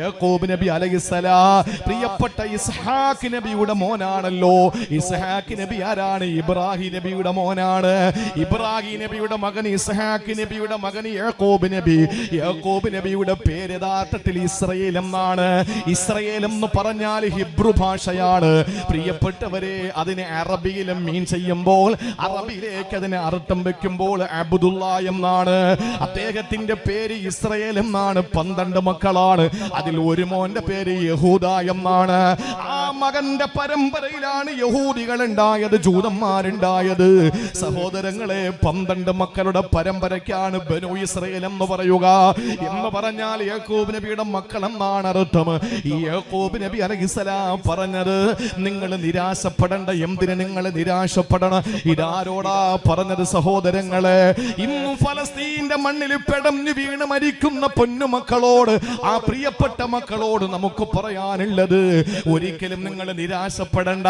യാക്കോബ് നബി അലൈഹിസ്സലാ പ്രിയപ്പെട്ട ഇസ്ഹാഖ് നബിയുടെ മോനാണല്ലോ. ഇസ്ഹാഖ് നബി ആരാണ്? ഇബ്രാഹിം നബിയുടെ മോനാണ്. ഇബ്രാഹിം നബിയുടെ മകൻ ഇസ്ഹാഖ് നബിയുടെ മകൻ യാക്കോബ് നബി. യാക്കോബ് നബിയുടെ പേര് യഥാർത്ഥത്തിൽ ഇസ്രയേൽ എന്നാണ്. ഇസ്രയേൽ എന്ന് പറഞ്ഞാൽ ഹിബ്രു ഭാഷയാണ്. പ്രിയപ്പെട്ടവരെ അതിനെ അറബിയിലും മീൻ ചെയ്യുമ്പോൾ അറബിയിലേക്ക് അതിനെ അർത്ഥം വെക്കുമ്പോൾ അബ്ദുള്ള എന്നാണ്. അദ്ദേഹത്തിന്റെ പേര് ഇസ്രയേൽ എന്നാണ്. പന്ത്രണ്ട് മക്കളാണ്. അതിൽ ഒരു മോന്റെ പേര് യഹൂദ എന്നാണ്. ആ മകന്റെ പരമ്പരയിലാണ് യഹൂദികൾ ഉണ്ടായത് ജൂതന്മാരുണ്ടായത്. സഹോദരങ്ങളെ പന്ത്രണ്ട് മക്കളുടെ പരമ്പരയ്ക്കാണ് ബനു ഇസ്രയേൽ എന്ന് പറയുക. എന്ന് പറഞ്ഞാൽ യാക്കൂബ് നബിയുടെ മക്കൾ എന്നാണ് അർത്ഥം. ഈ യാക്കൂബ് നബി അലഹിസലാം പറഞ്ഞത് നിങ്ങൾ നിരാശപ്പെടേണ്ട എന്തിന് നിങ്ങൾ നിരാശപ്പെടണം? ഇതാരോടാ പറഞ്ഞത് സഹോദരങ്ങളെ? ഇന്നും ഫലസ്തീന്റെ മണ്ണിൽ പെടഞ്ഞു വീണ് മരിക്കുന്ന പൊന്നുമക്കളോട് ആ പ്രിയപ്പെട്ട മക്കളോട് നമുക്ക് പറയാനുള്ളത്. ഒരിക്കലും നിങ്ങൾ നിരാശപ്പെടണ്ട.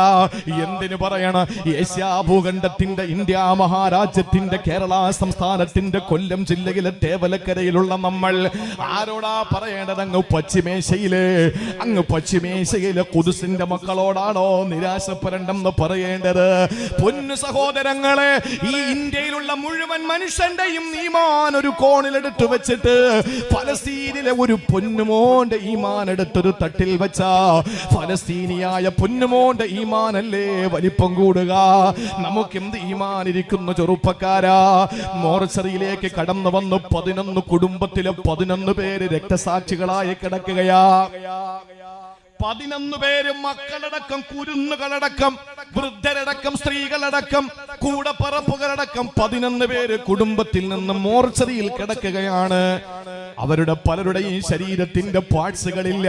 എന്തിനു പറയണം? ഏഷ്യാ ഭൂഖണ്ഡത്തിന്റെ ഇന്ത്യ മഹാരാജ്യത്തിന്റെ കേരള സംസ്ഥാനത്തിന്റെ കൊല്ലം ജില്ലയിലെ തേവലക്കരയിലുള്ള നമ്മൾ. ആരോടാ പറയേണ്ടത്? അങ്ങ് പശ്ചിമേശയിലെ അങ്ങ് പശ്ചിമേശയിലെ കുതിസിന്റെ മക്കളോടാണോ നിരാശപ്പെടണ്ടെന്ന് പറയേണ്ടത്? പൊന്നു സഹോദരങ്ങളെ ഈ ഇന്ത്യയിലുള്ള മുഴുവൻ മനുഷ്യന്റെയും നീമാൻ ഒരു കോണിലെടുത്തു വെച്ചിട്ട് ഫലസ്തീനിലെ ഒരു പൊന്നുമോന്റെ ഈമാൻ എടുത്തൊരു തട്ടിൽ വെച്ച. ഫലസ്തീനിയായ പൊന്നുമോന്റെ ഈമാനല്ലേ വലിപ്പം കൂടുക. നമുക്ക് എന്ത് ഈമാൻ ഇരിക്കുന്ന ചെറുപ്പക്കാരാ? മോർച്ചറിയിലേക്ക് കടന്നു വന്നു പതിനൊന്ന് കുടുംബത്തിലെ പതിനൊന്ന് പേര് രക്തസാക്ഷികളായി കിടക്കുകയാ. പതിനൊന്ന് പേരും മക്കളടക്കം കുരുന്നുകളടക്കം വൃദ്ധരടക്കം സ്ത്രീകളടക്കം കൂടപ്പറപ്പുകളടക്കം പതിനൊന്ന് പേര് കുടുംബത്തിൽ നിന്ന് മോർച്ചറിയിൽ കിടക്കുകയാണ്. അവരുടെ പലരുടെയും ശരീരത്തിന്റെ പാർട്സുകളില്ല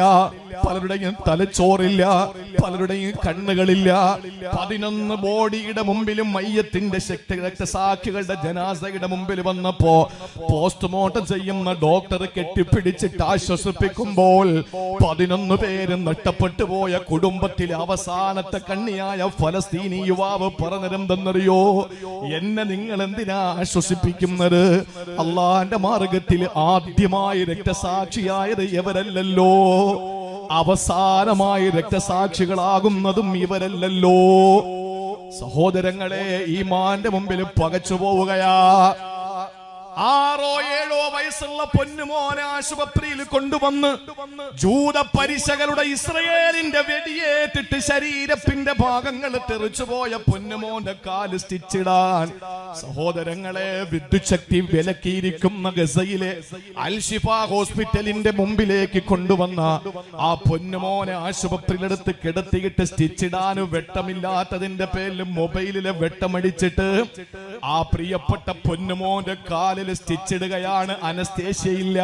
പലരുടെയും തലച്ചോറില്ല പലരുടെയും കണ്ണുകളില്ല. പതിനൊന്ന് ബോഡിയുടെ മുമ്പിലും മയ്യത്തിന്റെ ശക്തി രക്തസാക്ഷികളുടെ ജനാസയുടെ മുമ്പിൽ വന്നപ്പോ പോസ്റ്റ്മോർട്ടം ചെയ്യുന്ന ഡോക്ടർ കെട്ടിപ്പിടിച്ചിട്ട് ആശ്വസിപ്പിക്കുമ്പോൾ പതിനൊന്ന് പേര് നഷ്ടപ്പെട്ടു പോയ കുടുംബത്തിലെ അവസാനത്തെ കണ്ണിയായ ഫലസ്തീനി യുവാവ് പറഞ്ഞതെന്തെന്നറിയോ? എന്നെ നിങ്ങൾ എന്തിനാ ആശ്വസിപ്പിക്കുന്നത്? അള്ളാന്റെ മാർഗത്തിൽ ആദ്യമായി രക്തസാക്ഷിയായത് ഇവരല്ലല്ലോ. അവസാനമായി രക്തസാക്ഷികളാകുന്നതും ഇവരല്ലല്ലോ. സഹോദരങ്ങളെ ഈ മാന്റെ മുമ്പിൽ പകച്ചു പോവുകയാ ആറോ ഏഴോ വയസ്സുള്ള പൊന്നുമോനെ ആശുപത്രിയിൽ കൊണ്ടുവന്ന് ജൂത പരിശകളുടെ ഇസ്രയേലിന്റെ വെടിയേറ്റിട്ട് ശരീരത്തിന്റെ ഭാഗങ്ങൾ തെറിച്ചുപോയ പൊന്നുമോന്റെ കാൽ സ്റ്റിച്ചിടാൻ സഹോദരങ്ങളെ വിദ്യുശക്തി വിലക്കിയിരിക്കുന്ന ഗസയിലെ അൽഷിഫ ഹോസ്പിറ്റലിന്റെ മുമ്പിലേക്ക് കൊണ്ടുവന്ന ആ പൊന്നുമോനെ ആശുപത്രിയിലെടുത്ത് കിടത്തിയിട്ട് സ്റ്റിച്ചിടാൻ വെട്ടമില്ലാത്തതിന്റെ പേരിൽ മൊബൈലിലെ വെട്ടമടിച്ചിട്ട് ആ പ്രിയപ്പെട്ട പൊന്നുമോന്റെ കാലിൽ സ്റ്റിച്ചിടുകയാണ് അനസ്തേഷ്യയില്ല.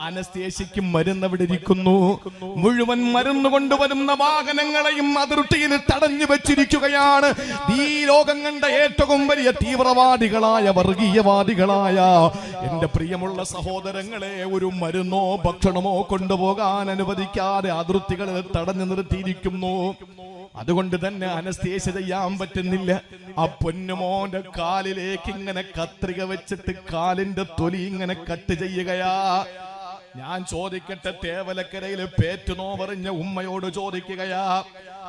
അനസ്തേഷ്യക്ക് മരുന്ന് അവിടെ ഇരിക്കുന്നു. മുഴുവൻ മരുന്ന് കൊണ്ടുവരുന്ന വാഹനങ്ങളെയും അതിർത്തിയിൽ തടഞ്ഞു വെച്ചിരിക്കുകയാണ്. ഈ ലോകം കണ്ട ഏറ്റവും വലിയ തീവ്രവാദികളായ വർഗീയവാദികളായ എന്റെ പ്രിയമുള്ള സഹോദരങ്ങളെ ഒരു മരുന്നോ ഭക്ഷണമോ കൊണ്ടുപോകാൻ അനുവദിക്കാതെ അതിർത്തികളിൽ തടഞ്ഞു നിർത്തിയിരിക്കുന്നു. അതുകൊണ്ട് തന്നെ അനസ്തേഷ്യ ചെയ്യാൻ പറ്റുന്നില്ല. ആ പൊന്നുമോന്റെ കാലിലേക്ക് ഇങ്ങനെ കത്രിക വെച്ചിട്ട് കാലിന്റെ തൊലി ഇങ്ങനെ കട്ട് ചെയ്യുകയാ. ഞാൻ ചോദിക്കട്ടെ തേവലക്കരയിൽ പേറ്റുനോവറിഞ്ഞ ഉമ്മയോട് ചോദിക്കുകയാ.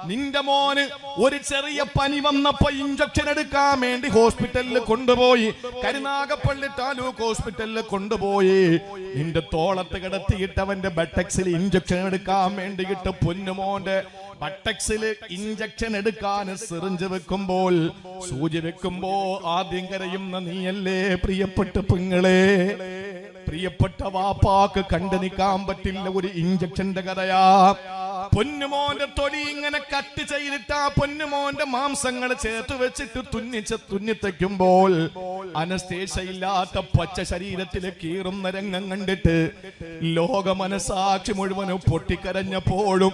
നിന്റെ മോന് ഒരു ചെറിയ പനി വന്നപ്പോ ഇഞ്ചക്ഷൻ എടുക്കാൻ വേണ്ടി ഹോസ്പിറ്റലിൽ കൊണ്ടുപോയി. കരുനാഗപ്പള്ളി താലൂക്ക് ഹോസ്പിറ്റലിൽ കൊണ്ടുപോയി. നിന്റെ തോളത്ത് കിടത്തിയിട്ട് അവന്റെ ബട്ടക്സിൽ ഇഞ്ചക്ഷൻ എടുക്കാൻ വേണ്ടിയിട്ട് പൊന്നുമോന്റെ ബട്ടക്സിൽ ഇഞ്ചക്ഷൻ എടുക്കാൻ സിറിഞ്ച് വെക്കുമ്പോൾ സൂചി വെക്കുമ്പോ ആദ്യം കരയുന്ന നീയല്ലേ പ്രിയപ്പെട്ട പെങ്ങളെ? പ്രിയപ്പെട്ട വാപ്പാക്ക് കണ്ടു നിൽക്കാൻ പറ്റില്ല ഒരു ഇഞ്ചക്ഷന്റെ കഥയാ. പൊന്നുമോന്റെ തൊലി ഇങ്ങനെ കട്ട് ചെയ്തിട്ട് ആ പൊന്നുമോന്റെ മാംസങ്ങൾ ചേർത്ത് വെച്ചിട്ട് തുന്നിച്ച് തുന്നിത്തയ്ക്കുമ്പോൾ അനസ്തേഷയില്ലാത്ത പച്ച ശരീരത്തിലെ കീറുന്ന രംഗം കണ്ടിട്ട് ലോക മനസാക്ഷി മുഴുവനും പൊട്ടിക്കരഞ്ഞപ്പോഴും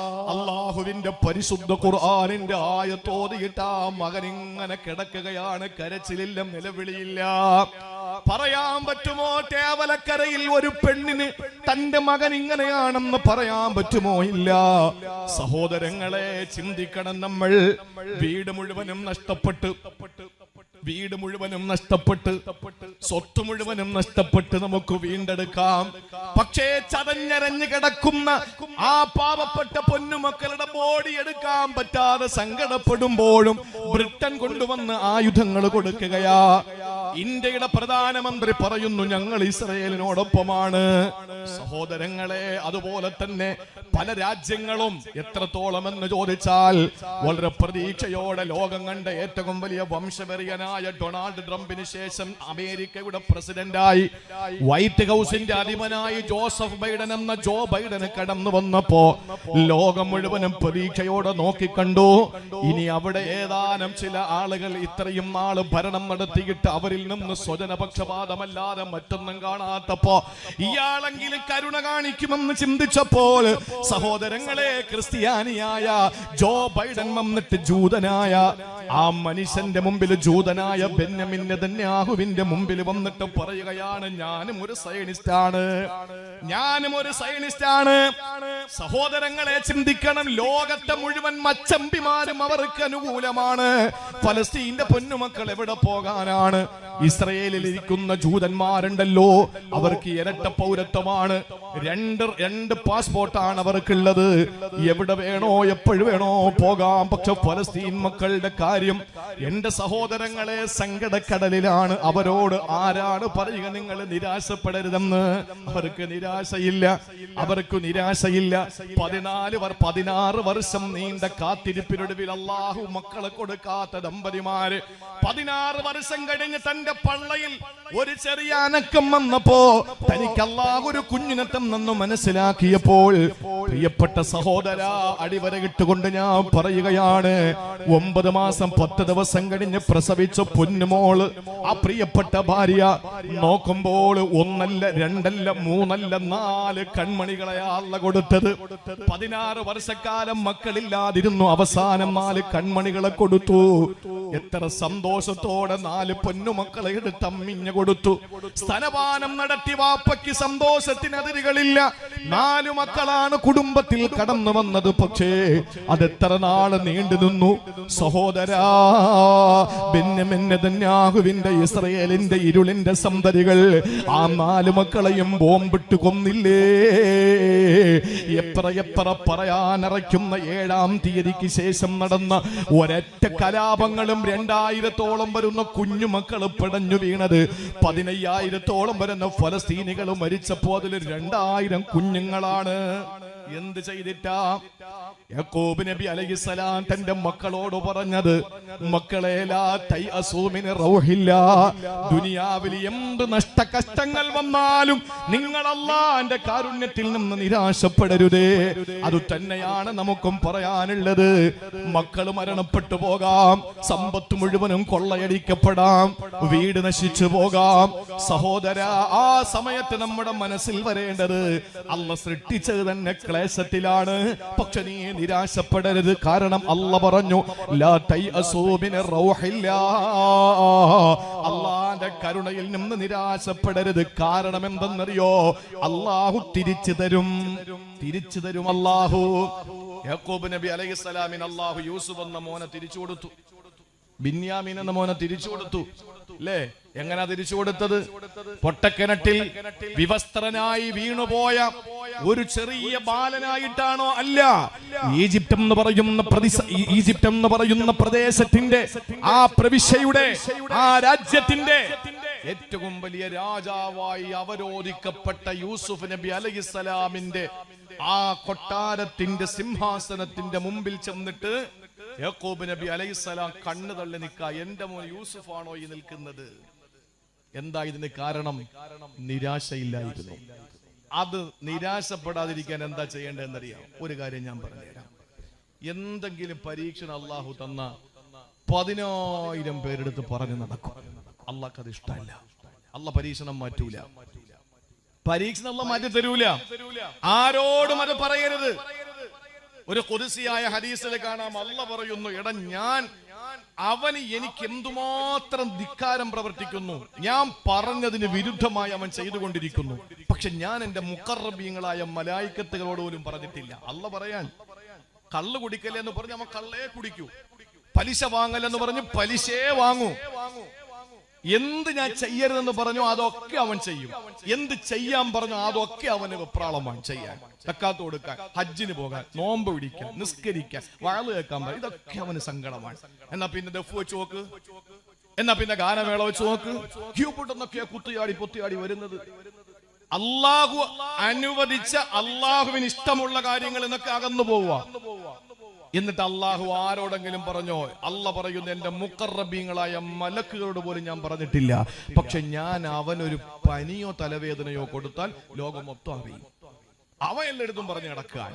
അള്ളാഹുവിന്റെ പരിശുദ്ധ ഖുർആാനിന്റെ ആയത്തോതിയിട്ട് ആ മകൻ ഇങ്ങനെ കിടക്കുകയാണ്. കരച്ചിലില്ല നിലവിളിയില്ല. പറയാൻ പറ്റുമോ? തേവലക്കരയിൽ ഒരു പെണ്ണിന് തന്റെ മകൻ ഇങ്ങനെയാണെന്ന് പറയാൻ പറ്റുമോ? ഇല്ല. സഹോദരങ്ങളെ ചിന്തിക്കണം നമ്മൾ. വീട് മുഴുവനും നഷ്ടപ്പെട്ട് വീട് മുഴുവനും നഷ്ടപ്പെട്ട് സ്വത്ത് മുഴുവനും നഷ്ടപ്പെട്ട് നമുക്ക് വീണ്ടെടുക്കാം. പക്ഷേ ചതഞ്ഞരഞ്ഞു കിടക്കുന്ന ആ പാവപ്പെട്ട പൊന്നുമക്കളുടെ ബോഡി എടുക്കാൻ പറ്റാതെ സങ്കടപ്പെടുമ്പോഴും ബ്രിട്ടൻ കൊണ്ടുവന്ന് ആയുധങ്ങൾ കൊടുക്കുകയാ. ഇന്ത്യയുടെ പ്രധാനമന്ത്രി പറയുന്നു ഞങ്ങൾ ഇസ്രയേലിനോടൊപ്പമാണ്. സഹോദരങ്ങളെ അതുപോലെ തന്നെ പല രാജ്യങ്ങളും എത്രത്തോളം എന്ന് ചോദിച്ചാൽ വളരെ പ്രതീക്ഷയോടെ ലോകം കണ്ട ഏറ്റവും വലിയ വംശവെറിയനായ ഡൊണാൾഡ് ട്രംപിന് ശേഷം അമേരിക്കയുടെ പ്രസിഡന്റായി വൈറ്റ് ഹൗസിന്റെ അധിപനായി ജോസഫ് ബൈഡൻ എന്ന ജോ ബൈഡൻ കടന്നു വന്നപ്പോ ലോകം മുഴുവനും പ്രതീക്ഷയോടെ നോക്കിക്കണ്ടു. ഇനി അവിടെ ഏതാനും ചില ആളുകൾ ഇത്രയും നാൾ ഭരണം നടത്തിയിട്ട് അവരിൽ നിന്ന് സ്വജനപക്ഷപാതമല്ലാതെ മറ്റൊന്നും കാണാത്തപ്പോ ഇയാളെങ്കിലും കരുണ കാണിക്കുമെന്ന് ചിന്തിച്ചപ്പോൾ സഹോദരങ്ങളെ ക്രിസ്ത്യാനിയായ ജോ ബൈഡൻ വന്നിട്ട് ജൂതനായ ആ മനുഷ്യന്റെ മുമ്പിൽ ജൂതനായ ബെന്യമിന്റെ തന്നെയാഹുവിന്റെ മുമ്പിൽ വന്നിട്ട് പറയുകയാണ് ഞാനും ഒരു സൈനിസ്റ്റാണ് ഞാനും ഒരു സൈനിസ്റ്റാണ് സഹോദരങ്ങളെ ചിന്തിക്കണം. ലോകത്തെ മുഴുവൻ മച്ചമ്പിമാരും അവർക്ക് അനുകൂലമാണ്. ഫലസ്തീന്റെ പൊന്നുമക്കൾ എവിടെ പോകാനാണ്? ഇസ്രയേലിൽ ഇരിക്കുന്ന ജൂതന്മാരുണ്ടല്ലോ അവർക്ക് ഇരട്ട പൗരത്വമാണ്. രണ്ട് രണ്ട് പാസ്പോർട്ടാണ് അവർക്കുള്ളത്. എവിടെ വേണോ എപ്പോഴും വേണോ പോകാം. പക്ഷെ ഫലസ്തീൻ മക്കളുടെ കാര്യം എന്റെ സഹോദരങ്ങളെ സങ്കടക്കടലിലാണ്. അവരോട് ആരാണ് പറയുക? നിങ്ങൾ നിരാശപ്പെടരുതെന്ന്. അവർക്ക് നിരാശയില്ല. അവർക്ക് നിരാശയില്ല. പതിനാല് പതിനാറ് വർഷം നീണ്ട കാത്തിരിപ്പിനൊടുവിൽ അള്ളാഹു മക്കളെ കൊടുക്കാത്ത ദമ്പതിമാര് പതിനാറ് വർഷം കഴിഞ്ഞ് തന്റെ പള്ളയിൽ ഒരു ചെറിയ അനക്കം വന്നപ്പോ തനിക്ക് അള്ളാഹു ഒരു കുഞ്ഞിനെ തന്നെന്ന് മനസ്സിലാക്കിയപ്പോൾ പ്രിയപ്പെട്ട സഹോദര അടിവരകിട്ടുകൊണ്ട് ഞാൻ പറയുകയാണ് ഒമ്പത് മാസം പത്ത് ദിവസം കഴിഞ്ഞ് പ്രസവിച്ച പൊന്നുമോൾ ആ പ്രിയപ്പെട്ട ഭാര്യ നോക്കുമ്പോൾ ഒന്നല്ല രണ്ടല്ല മൂന്നല്ല നാല് കൺമണികളെ ആൾ കൊടുത്തത്. പതിനാറ് വർഷക്കാലം മക്കളില്ലാതിരുന്നു. അവസാനം നാല് കൺമണികളെ കൊടുത്തു. എത്ര സന്തോഷത്തോടെ നാല് പൊന്നുമക്കളെ എടുത്ത് അമ്മിഞ്ഞു കൊടുത്തു. സ്തനപാനം നടത്തി വാപ്പയ്ക്ക് സന്തോഷത്തിന് അതിരുകളില്ല. നാലു മക്കളാണ് കുടുംബത്തിൽ കടന്നു വന്നത്. പക്ഷേ അതെത്ര നാൾ നീണ്ടു നിന്നു. സഹോദരാ തന്യാഹുവിന്റെ ഇസ്രയേലിന്റെ ഇരുളിന്റെ സന്തതികൾ ആ നാല് മക്കളെയും ബോംബിട്ട് കൊന്നില്ലേ? എത്ര എത്ര പറയാനറയ്ക്കുന്ന ഏഴാം തീയതിക്ക് ശേഷം നടന്ന ഒരൊറ്റ കലാപങ്ങളും രണ്ടായിരത്തോളം വരുന്ന കുഞ്ഞുമക്കൾ പിടഞ്ഞു വീണത്. പതിനയ്യായിരത്തോളം വരുന്ന ഫലസ്തീനികൾ മരിച്ചപ്പോ അതിൽ രണ്ടായിരം കുഞ്ഞുങ്ങളാണ്. എന്ത് ചെയ്തിട്ടാ? യാക്കോബ് നബി അലൈഹിസ്സലാം തന്റെ മക്കളോട് പറഞ്ഞത് മക്കളെ ദുനിയാവിൽ എന്ത് നഷ്ട കഷ്ടങ്ങൾ വന്നാലും നിങ്ങൾ അള്ളാന്റെ കാരുണ്യത്തിൽ നിന്ന് നിരാശപ്പെടരുതേ. അത് തന്നെയാണ് നമുക്കും പറയാനുള്ളത്. മക്കൾ മരണപ്പെട്ടു പോകാം സമ്പത്ത് മുഴുവനും കൊള്ളയടിക്കപ്പെടാം വീട് നശിച്ചു പോകാം. സഹോദര ആ സമയത്ത് നമ്മുടെ മനസ്സിൽ വരേണ്ടത് അല്ല സൃഷ്ടിച്ചത് തന്നെ ക്ലേശത്തിലാണ് പക്ഷെ നീ നിരാശപ്പെടരുത്. കാരണം അല്ല പറഞ്ഞു. അള്ളാന്റെ കരുണയിൽ നിന്ന് നിരാശപ്പെടരുത്. കാരണം എന്തെന്നറിയോ? അള്ളാഹു തിരിച്ചു തരും. തിരിച്ചു തരും അള്ളാഹു. യാക്കോബ് നബി അലൈഹിസ്സലാമിന് അള്ളാഹു യൂസുഫ് എന്ന മോനെ തിരിച്ചു കൊടുത്തു. ബിന്യാമീൻ എന്ന മോനെ തിരിച്ചു കൊടുത്തു. അല്ലേ എങ്ങനാ തിരിച്ചു കൊടുത്തത്? പൊട്ടക്കിണറ്റിൽ വിവസ്ത്രനായി വീണുപോയ ഒരു ചെറിയ ബാലനായിട്ടാണോ അല്ല? ഈജിപ്റ്റ് എന്ന് പറയുന്ന ഈജിപ്റ്റ് എന്ന് പറയുന്ന പ്രദേശത്തിന്റെ ആ പ്രവിശ്യയുടെ ആ രാജ്യത്തിന്റെ ഏറ്റവും വലിയ രാജാവായി അവരോധിക്കപ്പെട്ട യൂസുഫ് നബി അലഹിസലാമിന്റെ ആ കൊട്ടാരത്തിന്റെ സിംഹാസനത്തിന്റെ മുമ്പിൽ ചെന്നിട്ട് യാക്കോബ് നബി അലൈഹിസ്സലാം കണ്ണു തള്ളി നിൽക്ക എന്റെ മോൻ യൂസുഫാണോ ഈ നിൽക്കുന്നത്? എന്താ ഇതിന് കാരണം? നിരാശയില്ലായിരുന്നു. അത് നിരാശപ്പെടാതിരിക്കാൻ എന്താ ചെയ്യേണ്ടതെന്നറിയാം? ഒരു കാര്യം ഞാൻ പറഞ്ഞുതരാം. എന്തെങ്കിലും പരീക്ഷണം അള്ളാഹു തന്ന പതിനായിരം പേരെടുത്ത് പറഞ്ഞു നടക്കും. അള്ളാഹ് അത് ഇഷ്ടമല്ല. അല്ല പരീക്ഷണം മാറ്റൂല. പരീക്ഷണം അല്ല മാറ്റി തരൂല ആരോടും അത് പറയരുത്. ഒരു കൊതിസിയായ ഹദീസിൽ കാണാം. അല്ല പറയുന്നു എടാ ഞാൻ അവന് എനിക്ക് എന്തുമാത്രം ധിക്കാരം പ്രവർത്തിക്കുന്നു? ഞാൻ പറഞ്ഞതിന് വിരുദ്ധമായി അവൻ ചെയ്തുകൊണ്ടിരിക്കുന്നു. പക്ഷെ ഞാൻ എന്റെ മുക്കറബീങ്ങളായ മലായിക്കത്തുകളോട് പോലും പറഞ്ഞിട്ടില്ല. അല്ല പറയാൻ കള്ള് കുടിക്കല്ലേ എന്ന് പറഞ്ഞ് അവൻ കള്ളേ കുടിക്കൂ. പലിശ വാങ്ങലെന്ന് പറഞ്ഞ് പലിശേ വാങ്ങൂ. എന്ത് ഞാൻ ചെയ്യരുതെന്ന് പറഞ്ഞു അതൊക്കെ അവൻ ചെയ്യും. എന്ത് ചെയ്യാൻ പറഞ്ഞു അതൊക്കെ അവന് വെപ്രാളമാണ് ചെയ്യാൻ. തക്കാത്ത് കൊടുക്കാൻ ഹജ്ജിന് പോകാൻ നോമ്പ് പിടിക്കാൻ നിസ്കരിക്കാൻ വാൾ കേൾക്കാൻ പറയും. ഇതൊക്കെ അവന് സങ്കടമാണ്. എന്നാ പിന്നെ ദഫ് വെച്ച് നോക്ക്. എന്നാ പിന്നെ ഗാനമേള വെച്ച് നോക്ക്. ക്യൂപ്പിട്ടെന്നൊക്കെയാ കുത്തിയാടി പൊത്തിയാടി വരുന്നത്. അള്ളാഹു അനുവദിച്ച അള്ളാഹുവിന് ഇഷ്ടമുള്ള കാര്യങ്ങൾ എന്നൊക്കെ അകന്നു പോവുക. എന്നിട്ട് അള്ളാഹു ആരോടെങ്കിലും പറഞ്ഞോ അല്ല പറയുന്ന എന്റെ മുക്കറബീങ്ങളായ മലക്കുകളോട് പോലും ഞാൻ പറഞ്ഞിട്ടില്ല. പക്ഷെ ഞാൻ അവനൊരു പനിയോ തലവേദനയോ കൊടുത്താൽ ലോകം മൊത്തം അറിയും. അവ എല്ലായിടത്തും പറഞ്ഞു നടക്കാൻ.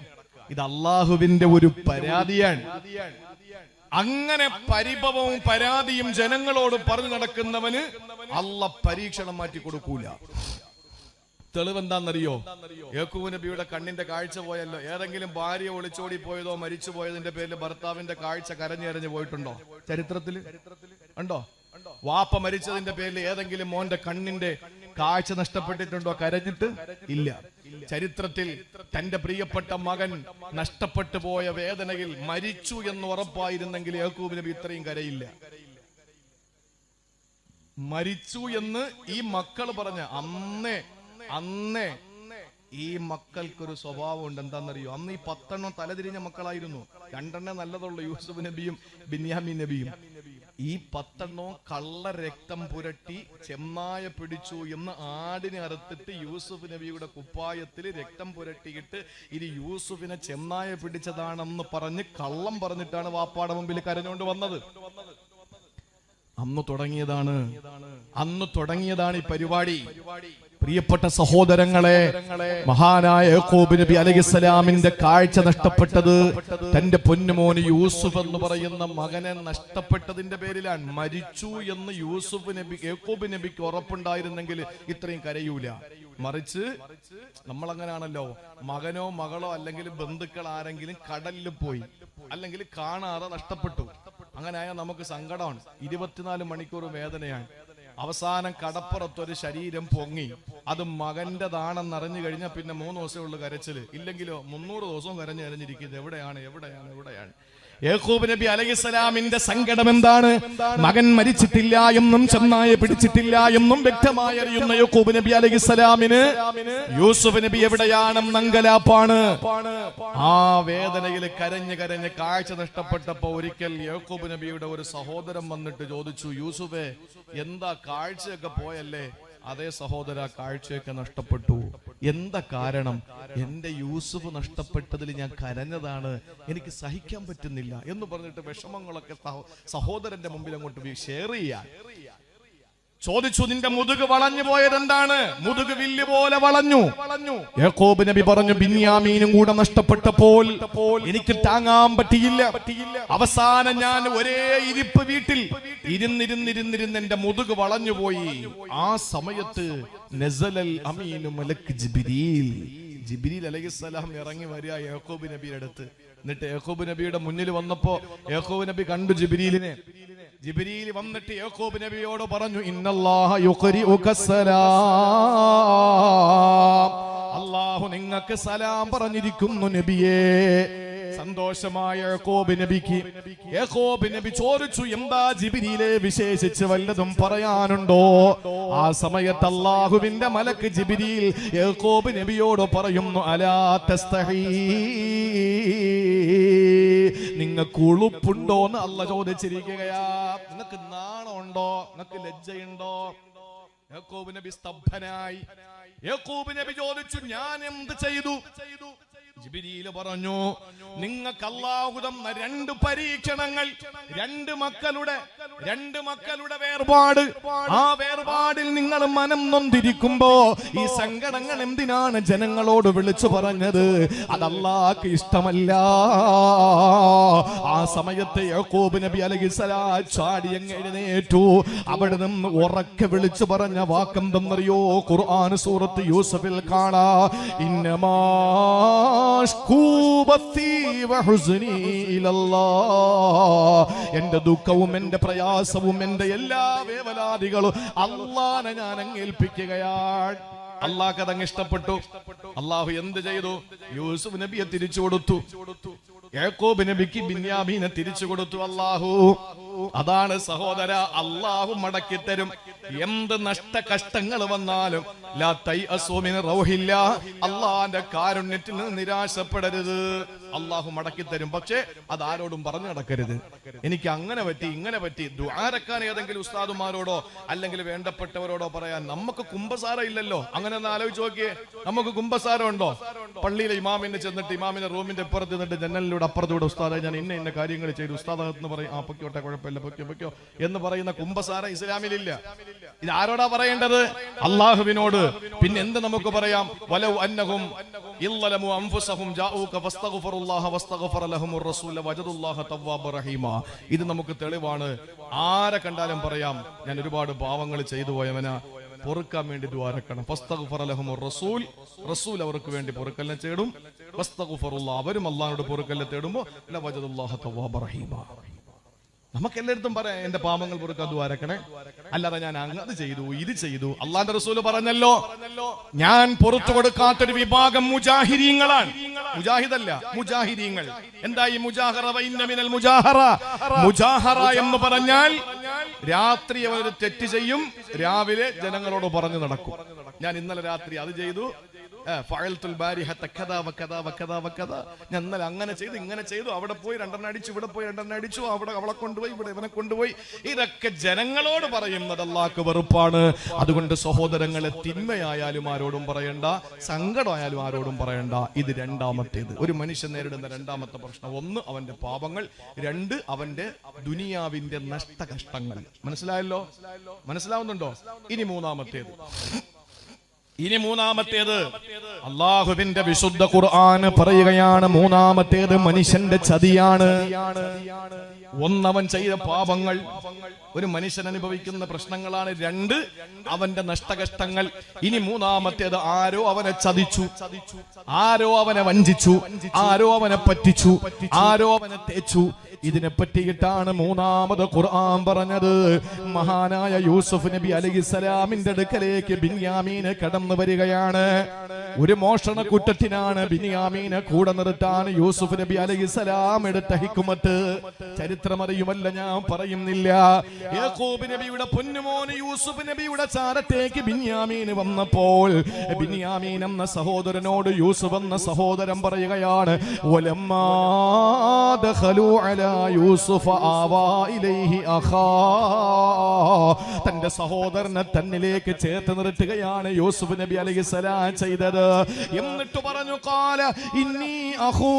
ഇത് അള്ളാഹുവിന്റെ ഒരു പരാതിയാണ്. അങ്ങനെ പരിഭവവും പരാതിയും ജനങ്ങളോട് പറഞ്ഞു നടക്കുന്നവന് അല്ല പരീക്ഷണം മാറ്റി കൊടുക്കൂല. തെളിവ് എന്താണെന്നറിയോ യേക്കൂബ് നബിയുടെ കണ്ണിന്റെ കാഴ്ച പോയല്ലോ. ഏതെങ്കിലും ഭാര്യ ഒളിച്ചോടി പോയതോ മരിച്ചു പോയതിന്റെ പേരിൽ ഭർത്താവിന്റെ കാഴ്ച കരഞ്ഞെറിഞ്ഞു പോയിട്ടുണ്ടോ? ചരിത്രത്തിൽ ഉണ്ടോ? വാപ്പ മരിച്ചതിന്റെ പേരിൽ ഏതെങ്കിലും മോന്റെ കണ്ണിന്റെ കാഴ്ച നഷ്ടപ്പെട്ടിട്ടുണ്ടോ? കരഞ്ഞിട്ട് ഇല്ല. ചരിത്രത്തിൽ തന്റെ പ്രിയപ്പെട്ട മകൻ നഷ്ടപ്പെട്ടു പോയ വേദനയിൽ മരിച്ചു എന്ന് ഉറപ്പായിരുന്നെങ്കിൽ യേക്കൂബ് നബി ഇത്രയും കരയില്ല. മരിച്ചു എന്ന് ഈ മക്കൾ പറഞ്ഞ അന്നേ അന്നേ ഈ മക്കൾക്കൊരു സ്വഭാവം ഉണ്ട് എന്താണെന്നറിയോ? അന്ന് ഈ പത്തെണ്ണം തലതിരിഞ്ഞ മക്കളായിരുന്നു. രണ്ടെണ്ണം നല്ലതുള്ളൂ യൂസുഫ് നബിയും ബിന്യാമി നബിയും. ഈ പത്തെണ്ണോ കള്ള രക്തം പുരട്ടി ചെമ്മായ പിടിച്ചു എന്ന് ആടിനെ അറുത്തിട്ട് യൂസുഫ് നബിയുടെ കുപ്പായത്തിൽ രക്തം പുരട്ടിയിട്ട് ഇനി യൂസുഫിനെ ചെമ്മായ പിടിച്ചതാണെന്ന് പറഞ്ഞ് കള്ളം പറഞ്ഞിട്ടാണ് വാപ്പാടെ മുമ്പിൽ കരഞ്ഞുകൊണ്ട് വന്നത്. അന്ന് തുടങ്ങിയതാണ്. അന്ന് തുടങ്ങിയതാണ് ഈ പരിപാടി. പ്രിയപ്പെട്ട സഹോദരങ്ങളെ മഹാനായ യാക്കൂബ് നബി അലൈഹിസ്സലാമിന്റെ കാഴ്ച നഷ്ടപ്പെട്ടത് തന്റെ പൊന്നുമോന് യൂസുഫ് എന്ന് പറയുന്ന മകനെ നഷ്ടപ്പെട്ടതിന്റെ പേരിലാണ്. മരിച്ചു എന്ന് യൂസുഫ് നബി യാക്കൂബ് നബിക്ക് ഉറപ്പുണ്ടായിരുന്നെങ്കിൽ ഇത്രയും കരയൂല. മറിച്ച് നമ്മൾ അങ്ങനെയാണല്ലോ മകനോ മകളോ അല്ലെങ്കിൽ ബന്ധുക്കൾ ആരെങ്കിലും കടലിൽ പോയി അല്ലെങ്കിൽ കാണാതെ നഷ്ടപ്പെട്ടു. അങ്ങനെ ആയാൽ നമുക്ക് സങ്കടമാണ്. ഇരുപത്തിനാല് മണിക്കൂർ വേദനയാണ്. അവസാനം കടപ്പുറത്ത് ഒരു ശരീരം പൊങ്ങി. അത് മകന്റെതാണെന്ന് അറിഞ്ഞു കഴിഞ്ഞാൽ പിന്നെ മൂന്ന് ദിവസമേ ഉള്ളൂ കരച്ചിൽ. ഇല്ലെങ്കിലോ മുന്നൂറ് ദിവസവും കരഞ്ഞു കരഞ്ഞിരിക്കുന്നത് എവിടെയാണ് എവിടെയാണ് എവിടെയാണ്? യേക്കൂബ് നബി അലൈഹിസ്സലാമിന്റെ സങ്കടം എന്താണ് മകൻ മരിച്ചിട്ടില്ല എന്നും ചെന്നായ പിടിച്ചിട്ടില്ല എന്നും വ്യക്തമായി അറിയുന്ന യഹൂബ് നബി അലൈഹിസ്സലാമിന് യൂസുഫ് നബി എവിടെയാണെന്ന് അങ്കലാപ്പാണ്. ആ വേദനയിൽ കരഞ്ഞ് കരഞ്ഞ് കാഴ്ച നഷ്ടപ്പെട്ടപ്പോ ഒരിക്കൽ യഹൂബ് നബിയുടെ ഒരു സഹോദരൻ വന്നിട്ട് ചോദിച്ചു യൂസുഫെ എന്താ കാഴ്ചയൊക്കെ പോയല്ലേ? അതേ സഹോദര കാഴ്ചയൊക്കെ നഷ്ടപ്പെട്ടു. എന്താ കാരണം? എന്റെ യൂസുഫ് നഷ്ടപ്പെട്ടതിൽ ഞാൻ കരഞ്ഞതാണ്. എനിക്ക് സഹിക്കാൻ പറ്റുന്നില്ല എന്ന് പറഞ്ഞിട്ട് വിഷമങ്ങളൊക്കെ സഹോ- സഹോദരന്റെ മുമ്പിൽ അങ്ങോട്ട് ഷെയർ ചെയ്യാൻ. ചോദിച്ചു നിന്റെ മുതുക് വളഞ്ഞു പോയത് എന്താണ് മുതുക് വില്ല് പോലെ വളഞ്ഞു. യാക്കോബ് നബി പറഞ്ഞു ബിന്യാമീനും കൂടെ നഷ്ടപ്പെട്ടപ്പോൾ എനിക്ക് താങ്ങാൻ പറ്റിയില്ല. അവസാനം ഞാൻ ഒരേ ഇരിപ്പ് വീട്ടിൽ ഇരുന്നിരുന്നിരുന്നിരുന്ന് എന്റെ മുതുക് വളഞ്ഞു പോയി. ആ സമയത്ത് നസലൽ ജിബിരിൽ അലൈഹിസ്സലാം ഇറങ്ങി വരിക യാക്കോബ് നബിയുടെ അടുത്ത്. എന്നിട്ട് യാക്കോബ് നബിയുടെ മുന്നിൽ വന്നപ്പോ യാക്കോബ് നബി കണ്ടു ജിബിരിലിനെ. ജിബിരിയിൽ വന്നിട്ട് യാക്കോബ് നബിയോട് പറഞ്ഞു അള്ളാഹു നിങ്ങൾക്ക് സലാം. പറഞ്ഞിരിക്കുന്നു നബിയേ. സന്തോഷമായ യാക്കോബ് നബിക്ക്. യാക്കോബ് നബി ചോദിച്ചു എന്താ ജിബിരിയിലെ വിശേഷിച്ച് വല്ലതും പറയാനുണ്ടോ? ആ സമയത്ത് അള്ളാഹുവിന്റെ മലക്ക് ജിബിരിയിൽ യാക്കോബ് നബിയോട് പറയുന്നു അലാ തസ്തഹീ. നിങ്ങൾക്ക് ഉളുപ്പുണ്ടോ എന്ന് അല്ല ചോദിച്ചിരിക്കുകയാ. നിങ്ങൾക്ക് നാണമുണ്ടോ? നിങ്ങൾക്ക് ലജ്ജയുണ്ടോ? യാക്കോബ് നബി സ്തബ്ധനായി. യാക്കോബ് നബി ചോദിച്ചു ഞാൻ എന്ത് ചെയ്തു? ജിബിരിയിൽ പറഞ്ഞു നിങ്ങൾക്ക് അള്ളാഹു തന്ന രണ്ട് പരീക്ഷണങ്ങൾ രണ്ട് മക്കളുടെ രണ്ട് മക്കളുടെ വേർപാട്. ആ വേർപാടിൽ നിങ്ങൾ മനം നൊന്തിരിക്കുമ്പോ ഈ സങ്കടങ്ങൾ എന്തിനാണ് ജനങ്ങളോട് വിളിച്ചു പറഞ്ഞത്? അതല്ലാക്ക് ഇഷ്ടമല്ല. ആ സമയത്ത് യാക്കോബ് നബി അലഹിസലാ ചാടി എഴുന്നേറ്റു. അവിടെ നിന്ന് ഉറക്കെ വിളിച്ചു പറഞ്ഞ വാക്കെന്തെന്നറിയോ? ഖുർആൻ സൂറത്ത് യൂസഫിൽ കാണാ. ഇന്നമാ. എന്റെ ദുഃഖവും എന്റെ പ്രയാസവും എന്റെ എല്ലാ വേവലാദികളും അള്ളാനെ ഞാൻ അങ്ങേൽപ്പിക്കുകയാണ് അള്ളാഹ് അതങ്ങ് ഇഷ്ടപ്പെട്ടു. അള്ളാഹു എന്ത് ചെയ്തു? യൂസുഫ് നബിയെ തിരിച്ചു കൊടുത്തു. യാക്കോബ് നബിക്ക് ബിന്യാമീനെ തിരിച്ചു കൊടുത്തു അള്ളാഹു. അതാണ് സഹോദര അള്ളാഹു മടക്കി തരും. എന്ത് നഷ്ട കഷ്ടങ്ങൾ വന്നാലും ലാ തൈ അസോമിന് റൗഹില്ല. അള്ളാന്റെ കാരുണ്യത്തിൽ നിന്ന് നിരാശപ്പെടരുത്. അള്ളാഹു മടക്കി തരും. പക്ഷേ അത് ആരോടും പറഞ്ഞു നടക്കരുത്. എനിക്ക് അങ്ങനെ പറ്റി ഇങ്ങനെ പറ്റി. ദ്വാരക്കാൻ ഏതെങ്കിലും ഉസ്താദുമാരോടോ അല്ലെങ്കിൽ വേണ്ടപ്പെട്ടവരോടോ പറയാൻ നമുക്ക് കുംഭസാരം ഇല്ലല്ലോ. അങ്ങനെ ഒന്ന് ആലോചിച്ച് നോക്കിയേ. നമുക്ക് കുംഭസാരം ഉണ്ടോ? പള്ളിയിലെ ഇമാമിനെ ചെന്നിട്ട് ഇമാമിന്റെ റൂമിന്റെ ഇപ്പുറത്ത് നിന്നിട്ട് ജനലിലൂടെ അപ്പുറത്തൂടെ ഉസ്താദെ ഞാൻ ഇന്ന ഇന്ന കാര്യങ്ങൾ ചെയ്തു. ഉസ്താദ് എന്ന് പറയും ആ പൊക്കോട്ടെ കുഴപ്പമില്ല. പൊക്കോ പൊക്കോ എന്ന് പറയുന്ന കുംഭസാര ഇസ്ലാമിലില്ല. ഇത് ആരോടാ പറയേണ്ടത്? അള്ളാഹുവിനോട്. പിന്നെ എന്ത് നമുക്ക് പറയാം? വലൗ അന്നഹും വസ്തഗ്ഫറ തവ്വാബ റഹീമ. ഇത് നമുക്ക് തെളിവാണ്. ആരെ കണ്ടാലും പറയാം ഞാൻ ഒരുപാട് പാവങ്ങൾ ചെയ്തു പോയവനാ. പൊറുക്കാൻ വേണ്ടി റസൂൽ. റസൂൽ അവർക്ക് വേണ്ടി പൊറുക്കല്ല തേടും. അവരും അവരും അള്ളാഹുവിനോട് തേടുമ്പോ നമുക്ക് എല്ലായിടത്തും പറയാം എന്റെ പാപങ്ങൾ പൊറുക്കാൻ ദ്വാരക്കണേ അല്ലാതെ ഞാൻ അത് ചെയ്തു ഇത് ചെയ്തു. അള്ളാന്റെ റസൂൽ പറഞ്ഞല്ലോ ഞാൻ പുറത്തു കൊടുക്കാത്തൊരു വിഭാഗം മുജാഹിരീങ്ങളാണ് മുജാഹിദല്ല മുജാഹിരീങ്ങൾ എന്താ ഈ മുജാഹറ മുജാഹറ. മുജാഹറ എന്ന് പറഞ്ഞാൽ രാത്രി അവർ തെറ്റ് ചെയ്യും രാവിലെ ജനങ്ങളോട് പറഞ്ഞു നടക്കും. ഞാൻ ഇന്നലെ രാത്രി അത് ചെയ്തു ഞാൻ ഇന്നലെ അങ്ങനെ ചെയ്തു ഇങ്ങനെ ചെയ്തു. അവിടെ പോയി രണ്ടെണ്ണം അടിച്ചു ഇവിടെ പോയി രണ്ടെണ്ണം അടിച്ചു. അവിടെ അവളെ കൊണ്ടുപോയി ഇവിടെ ഇവനെ കൊണ്ടുപോയി. ഇതൊക്കെ ജനങ്ങളോട് പറയുന്നത് അള്ളാഹ്ക്ക് വെറുപ്പാണ്. അതുകൊണ്ട് സഹോദരങ്ങളെ തിന്മയായാലും ആരോടും പറയണ്ട സങ്കടമായാലും ആരോടും പറയണ്ട. ഇത് രണ്ടാമത്തേത്. ഒരു മനുഷ്യൻ നേരിടുന്ന രണ്ടാമത്തെ പ്രശ്നം ഒന്ന് അവന്റെ പാപങ്ങൾ. രണ്ട് അവന്റെ ദുനിയാവിന്റെ നഷ്ടകഷ്ടങ്ങൾ. മനസ്സിലായല്ലോ? മനസ്സിലാവുന്നുണ്ടോ? ഇനി മൂന്നാമത്തേത്. ഇനി മൂന്നാമത്തേത്. അള്ളാഹുവിന്റെ വിശുദ്ധ ഖുർആൻ പറയുകയാണ് മൂന്നാമത്തേത് മനുഷ്യന്റെ ചതിയാണ്. ഒന്നവൻ ചെയ്ത പാപങ്ങൾ ഒരു മനുഷ്യൻ അനുഭവിക്കുന്ന പ്രശ്നങ്ങളാണ് രണ്ട് അവന്റെ നഷ്ടകഷ്ടങ്ങൾ. ഇനി മൂന്നാമത്തേത് ആരോ അവനെ ചതിച്ചു ആരോ അവനെ വഞ്ചിച്ചു ആരോ അവനെ പറ്റിച്ചു ആരോ അവനെ തേച്ചു ഇതിനെ പറ്റിയിട്ടാണ് മൂന്നാമത് ഖുർആൻ പറഞ്ഞത്. മഹാനായ യൂസുഫ് നബി അലഹിസലാമിന്റെ അടുക്കലേക്ക് ബിന്യാമീന് കടന്നു വരികയാണ്. ഒരു മോഷണ കുറ്റത്തിനാണ് ബിന്യാമീനെ കൂടെ നിർത്താൻ യൂസുഫ് നബി അലഹിസലാം എടുത്ത ഹിക്കുമത്ത്. ചരിത്രമറിയുമല്ല ഞാൻ പറയുന്നില്ല. യാക്കൂബ് നബിയുടെ പൊന്നുമോന് യൂസുഫ് നബിയുടെ ചാരത്തേക്ക് ബിന്യാമീൻ വന്നപ്പോൾ ബിന്യാമീൻ എന്ന സഹോദരനോട് യൂസുഫ് എന്ന സഹോദരൻ പറയുകയാണ് "വലമ്മാ ദഖലൂ അലാ യൂസുഫ ആവായിലേഹി അഹാ അഖാ." തന്റെ സഹോദരനെ തന്നിലേക്ക് ചേർത്ത് നിർത്തുകയാണ് യൂസുഫ് നബി അലൈഹി സലാം ചെയ്തത്. എന്നിട്ട് പറഞ്ഞു കാല ഇന്നി അഹൂ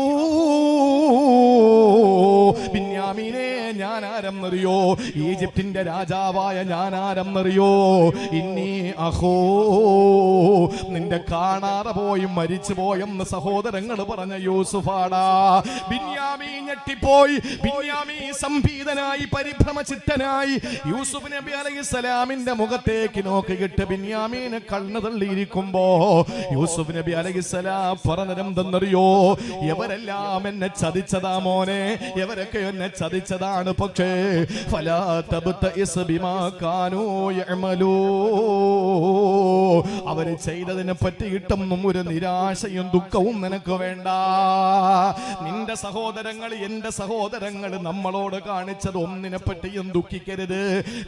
ബിന്യാമീനെ ഞാൻ ആരെന്നറിയോ? ഈജിപ്തിന്റെ രാജാവായ ഞാൻ ആരെന്നറിയോ? ഇന്നി അഹോ നിന്റെ കാണാതെ പോയി മരിച്ചു പോയെന്ന് സഹോദരങ്ങൾ പറഞ്ഞ യൂസുഫാടാ. ബിന്യാമി ഞെട്ടിപ്പോയി. സംഭീതനായി പരിഭ്രമചിത്തനായി യൂസുഫ് നബി അലൈഹി സ്വലാമിന്റെ മുഖത്തേക്ക് നോക്കിയിട്ട് ബിന്യാമീനെ കണ്ണു തള്ളിയിരിക്കുമ്പോ യൂസുഫ് നബി അലൈഹി സ്വലാം പറഞ്ഞതെന്തെന്നറിയോ? എവരെല്ലാം എന്നെ ചതിച്ചതാ മോനെ എവരൊക്കെ എന്നെ ചതിച്ചതാണ് പക്ഷേ അവർ ചെയ്തതിനെ പറ്റിയിട്ടൊന്നും ഒരു നിരാശയും ദുഃഖവും നിനക്ക് വേണ്ട. നിന്റെ സഹോദരങ്ങൾ എന്റെ സഹോദരങ്ങൾ നമ്മളോട് കാണിച്ചത് ഒന്നിനെ പറ്റിയും ദുഃഖിക്കരുത്.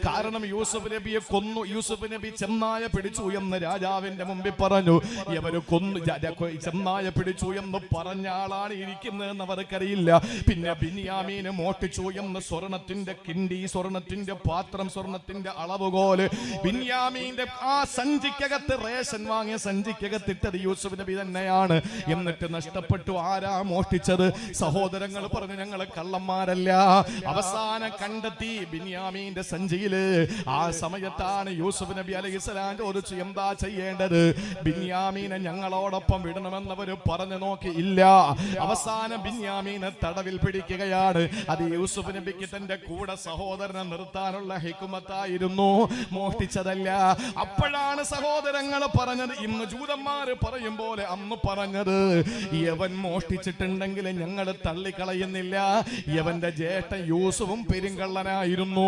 കാരണം യൂസഫ് നബിയെ കൊന്നു. യൂസഫ് നബി ചെന്നായ പിടിച്ചു എന്ന് രാജാവിന്റെ മുമ്പിൽ പറഞ്ഞു. ഇവർ കൊന്നു. ചെന്നായ പിടിച്ചു എന്ന് പറഞ്ഞ ആളാണ് ഇരിക്കുന്നതെന്ന് അവർക്കറിയില്ല. പിന്നെ ബിനിയാമീന് മോട്ടിച്ചു എന്ന് സ്വർണത്തിന്റെ കിണ്ടി സ്വർണത്തിന്റെ പാത്രം സ്വർണത്തിന്റെ അളവുകോൽ. ബിന്യാമീന്റെ ആ സഞ്ചിക്കകത്ത് റേഷൻ വാങ്ങിയ സഞ്ചിക്കകത്തിട്ടത് യൂസഫ് നബി തന്നെയാണ്. എന്നിട്ട് നഷ്ടപ്പെട്ടു. ആരാ മോഷ്ടിച്ചത്? സഹോദരങ്ങൾ പറഞ്ഞു ഞങ്ങൾ കള്ളന്മാരല്ല അവസാനം കണ്ടെത്തി ബിന്യാമീന്റെ സഞ്ചിയിൽ. ആ സമയത്താണ് യൂസുഫ് നബി അലഹിസ്ലാം ചോദിച്ചു എന്താ ചെയ്യേണ്ടത്? ബിന്യാമീനെ ഞങ്ങളോടൊപ്പം വിടണമെന്നവര് പറഞ്ഞു നോക്കി ഇല്ല. അവസാനം ബിന്യാമീനെ തടവിൽ പിടിക്കുകയാണ്. അത് യൂസുഫ് നബിക്ക് തന്റെ കൂടെ സഹോദരനെ നിർത്താനുള്ള ഹിക്കുമത്തായിരുന്നു. മോഷ്ടിച്ചതല്ല. അപ്പോഴാണ് സഹോദരങ്ങൾ പറഞ്ഞത് ഇന്ന് ജൂതന്മാര് പറയും പോലെ അന്ന് പറഞ്ഞത്. യവൻ മോഷ്ടിച്ചിട്ടുണ്ടെങ്കിൽ ഞങ്ങൾ തള്ളിക്കളയുന്നില്ല. യവന്റെ ജേഷ്ഠൻ യൂസുഫും പെരുങ്കള്ളനായിരുന്നു.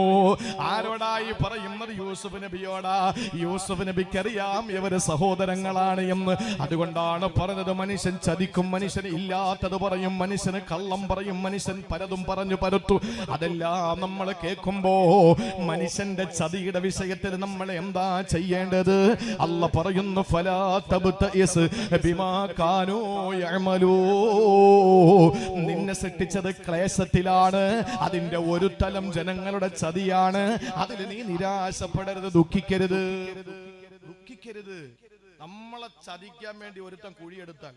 ആരോടായി പറയുന്നത് യൂസുഫ് നബിയോടാ? യൂസുഫ് നബിക്കറിയാം ഇവർ സഹോദരങ്ങളാണ് എന്ന്. അതുകൊണ്ടാണ് പറഞ്ഞത് മനുഷ്യൻ ചതിക്കും മനുഷ്യൻ ഇല്ലാത്തത് പറയും മനുഷ്യന് കള്ളം പറയും മനുഷ്യൻ പലതും പറഞ്ഞു പരത്തു. അതെല്ലാം നമ്മൾ കേൾക്കുമ്പോ മനുഷ്യന്റെ ചതിയുടെ വിഷയത്തിൽ നമ്മൾ എന്താ ചെയ്യേണ്ടത്? അല്ല പറയുന്നു നിന്നെ സൃഷ്ടിച്ചത് ക്ലേശത്തിലാണ് അതിന്റെ ഒരു തലം ജനങ്ങളുടെ ചതിയാണ്. അതിൽ നീ നിരാശപ്പെടരുത് ദുഃഖിക്കരുത്. ദുഃഖിക്കരുത്. നമ്മളെ ചതിക്കാൻ വേണ്ടി ഒരുത്തൻ കുഴിയെടുത്താൽ.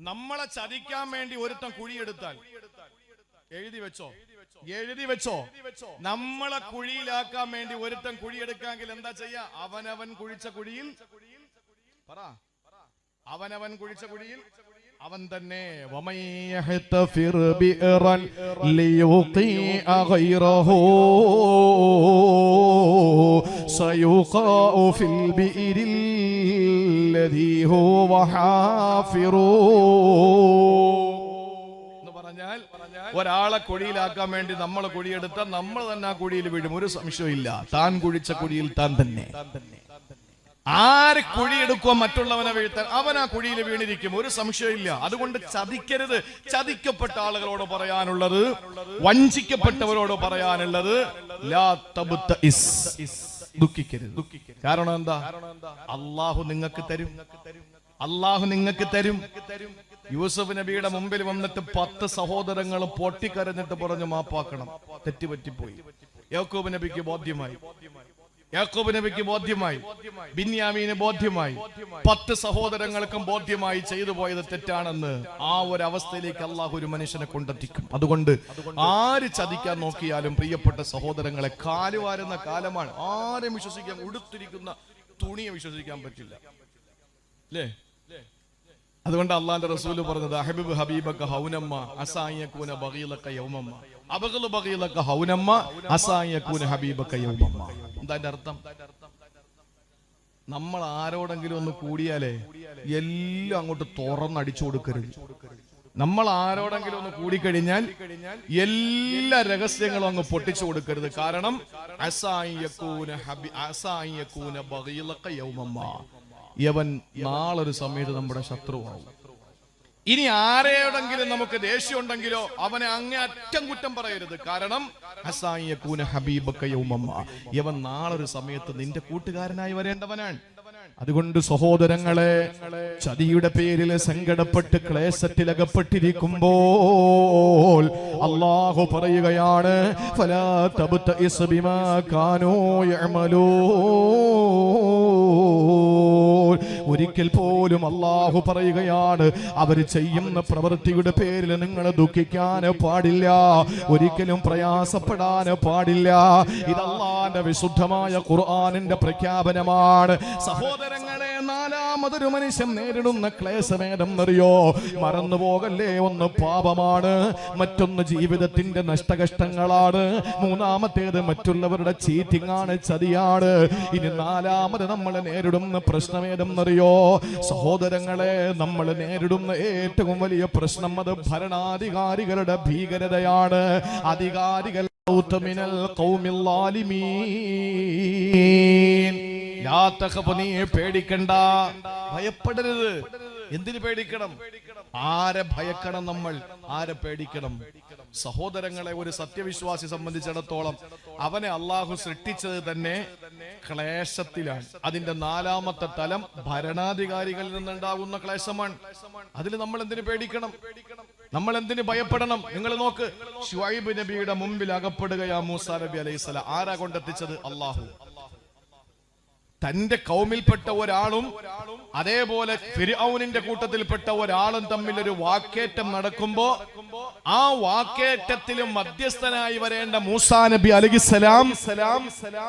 നമ്മളെ ചതിക്കാൻ വേണ്ടി ഒരുത്തൻ കുഴിയെടുത്താൽ. എഴുതി വെച്ചോ? എഴുതി വെച്ചോ? നമ്മളെ കുഴിയിലാക്കാൻ വേണ്ടി ഒരുത്തൻ കുഴിയെടുക്കാമെങ്കിൽ എന്താ ചെയ്യാ? അവനവൻ കുഴിച്ച കുഴിയിൽ പറ. അവനവൻ കുഴിച്ച കുഴിയിൽ അവൻ തന്നെ പറഞ്ഞാൽ ഒരാളെ കുഴിയിലാക്കാൻ വേണ്ടി നമ്മൾ കുഴിയെടുത്താൽ നമ്മൾ തന്നെ ആ കുഴിയിൽ വീഴും. ഒരു സംശയമില്ല താൻ കുഴിച്ച കുഴിയിൽ താൻ തന്നെ. താൻ തന്നെ. ആര് കുഴിയെടുക്കുക മറ്റുള്ളവനെ വീഴ്ത്താൻ? അവൻ ആ കുഴിയിൽ വീണിരിക്കും. ഒരു സംശയമില്ല അതുകൊണ്ട് ചതിക്കരുത്. ചതിക്കപ്പെട്ട ആളുകളോട് പറയാനുള്ളത് വഞ്ചിക്കപ്പെട്ടവരോട് പറയാനുള്ളത്. ദുഃഖിക്കരുത്. കാരണം എന്താ? അള്ളാഹു നിങ്ങൾക്ക് തരും. അള്ളാഹു നിങ്ങൾക്ക് തരും. യൂസഫ് നബിയുടെ മുമ്പിൽ വന്നിട്ട് പത്ത് സഹോദരങ്ങൾ പൊട്ടിക്കരഞ്ഞിട്ട് പറഞ്ഞു മാപ്പാക്കണം. തെറ്റുപറ്റിപ്പോയി. യാക്കൂബ് നബിക്ക് ബോധ്യമായി. യാക്കോബ് നബിക്ക് ബോധ്യമായി ബിന്യാമീന് ബോധ്യമായി പത്ത് സഹോദരങ്ങൾക്കും ബോധ്യമായി ചെയ്തു പോയത് തെറ്റാണെന്ന് ആ ഒരു അവസ്ഥയിലേക്ക് അള്ളാഹു ഒരു മനുഷ്യനെ കൊണ്ടെത്തിക്കും. അതുകൊണ്ട് ആര് ചതിക്കാൻ നോക്കിയാലും പ്രിയപ്പെട്ട സഹോദരങ്ങളെ കാലുവാരുന്ന കാലമാണ്. ആരും വിശ്വസിക്കാൻ ഉടുത്തിരിക്കുന്ന തുണിയെ വിശ്വസിക്കാൻ പറ്റില്ല. അല്ലേ അതുകൊണ്ട് അള്ളാന്റെ റസൂൽ പറഞ്ഞത് അഹബിബ് ഹബീബക്ക ഹൗനമ്മ അസായക്കൂന ബകീലക്ക യൗമമ്മ. അബഗൽ ബകീലക്ക ഹൗനമ്മ അസായക്കൂന ഹബീബക്ക യൗമമ്മ. എന്താ അതിന്റെ അർത്ഥം നമ്മൾ ആരോടെങ്കിലും ഒന്ന് കൂടിയാലേ എല്ലാം അങ്ങോട്ട് തുറന്നടിച്ചു കൊടുക്കരുത്. നമ്മൾ ആരോടെങ്കിലും ഒന്ന് കൂടിക്കഴിഞ്ഞാൽ എല്ലാ രഹസ്യങ്ങളും അങ്ങ് പൊട്ടിച്ചു കൊടുക്കരുത്. കാരണം യവൻ നാളൊരു സമയത്ത് നമ്മുടെ ശത്രുവാകും ഇനി ആരെയോടെങ്കിലും നമുക്ക് ദേഷ്യം ഉണ്ടെങ്കിലോ അവനെ അങ്ങേ അറ്റം കുറ്റം പറയരുത്. കാരണം യൗമമ്മ. യവൻ നാളൊരു സമയത്ത് നിന്റെ കൂട്ടുകാരനായി വരേണ്ടവനാണ്. അതുകൊണ്ട് സഹോദരങ്ങളെ ചതിയുടെ പേരിൽ സങ്കടപ്പെട്ട് ക്ലേശത്തിലകപ്പെട്ടിരിക്കുമ്പോൾ അള്ളാഹു പറയുകയാണ് ഒരിക്കൽ പോലും അള്ളാഹു പറയുകയാണ് അവർ ചെയ്യുന്ന പ്രവൃത്തിയുടെ പേരിൽ നിങ്ങൾ ദുഃഖിക്കാൻ പാടില്ല ഒരിക്കലും പ്രയാസപ്പെടാൻ പാടില്ല. ഇത് വിശുദ്ധമായ ഖുർആാനിന്റെ പ്രഖ്യാപനമാണ്. സഹോദരങ്ങളെ നാലാമതൊരു മനുഷ്യൻ നേരിടുന്ന ക്ലേശമേദം അറിയോ മറന്നു പോകല്ലേ ഒന്ന് പാപമാണ് മറ്റൊന്ന് ജീവിതത്തിന്റെ നഷ്ടകഷ്ടങ്ങളാണ്. മൂന്നാമത്തേത് മറ്റുള്ളവരുടെ ചീറ്റിംഗ് ആണ് ചതിയാണ്. ഇനി നാലാമത് നമ്മൾ നേരിടുന്ന പ്രശ്നമേദം അറിയോ സഹോദരങ്ങളെ നമ്മൾ നേരിടുന്ന ഏറ്റവും വലിയ പ്രശ്നം അത് ഭരണാധികാരികളുടെ ഭീകരതയാണ്. അധികാരികൾ പേടിക്കണ്ട. ഭയപ്പെടരുത്. എന്തിനു പേടിക്കണം? ആരെ ഭയക്കണം നമ്മൾ? ആരെ പേടിക്കണം? സഹോദരങ്ങളെ ഒരു സത്യവിശ്വാസി സംബന്ധിച്ചിടത്തോളം അവനെ അള്ളാഹു സൃഷ്ടിച്ചത് തന്നെ ക്ലേശത്തിലാണ്. അതിന്റെ നാലാമത്തെ തലം ഭരണാധികാരികളിൽ നിന്നുണ്ടാകുന്ന ക്ലേശമാണ്. അതിൽ നമ്മൾ എന്തിനു പേടിക്കണം? നമ്മൾ എന്തിനു ഭയപ്പെടണം? നിങ്ങൾ നോക്ക് ഷുഐബ് നബിയുടെ മുമ്പിൽ അകപ്പെടുകയാ മൂസാ നബി അലൈഹിസ്സലാം ആരാ കൊണ്ടെത്തിച്ചത്? അള്ളാഹു. തന്റെ കൗമിൽപ്പെട്ട ഒരാളും അതേപോലെ ഫിർഔനിന്റെ കൂട്ടത്തിൽപ്പെട്ട ഒരാളും തമ്മിൽ ഒരു വാക്കേറ്റം നടക്കുമ്പോ ആ വാക്കേറ്റത്തിലും മധ്യസ്ഥനായി വരേണ്ട മൂസാ നബി അലഹിസലാം സലാം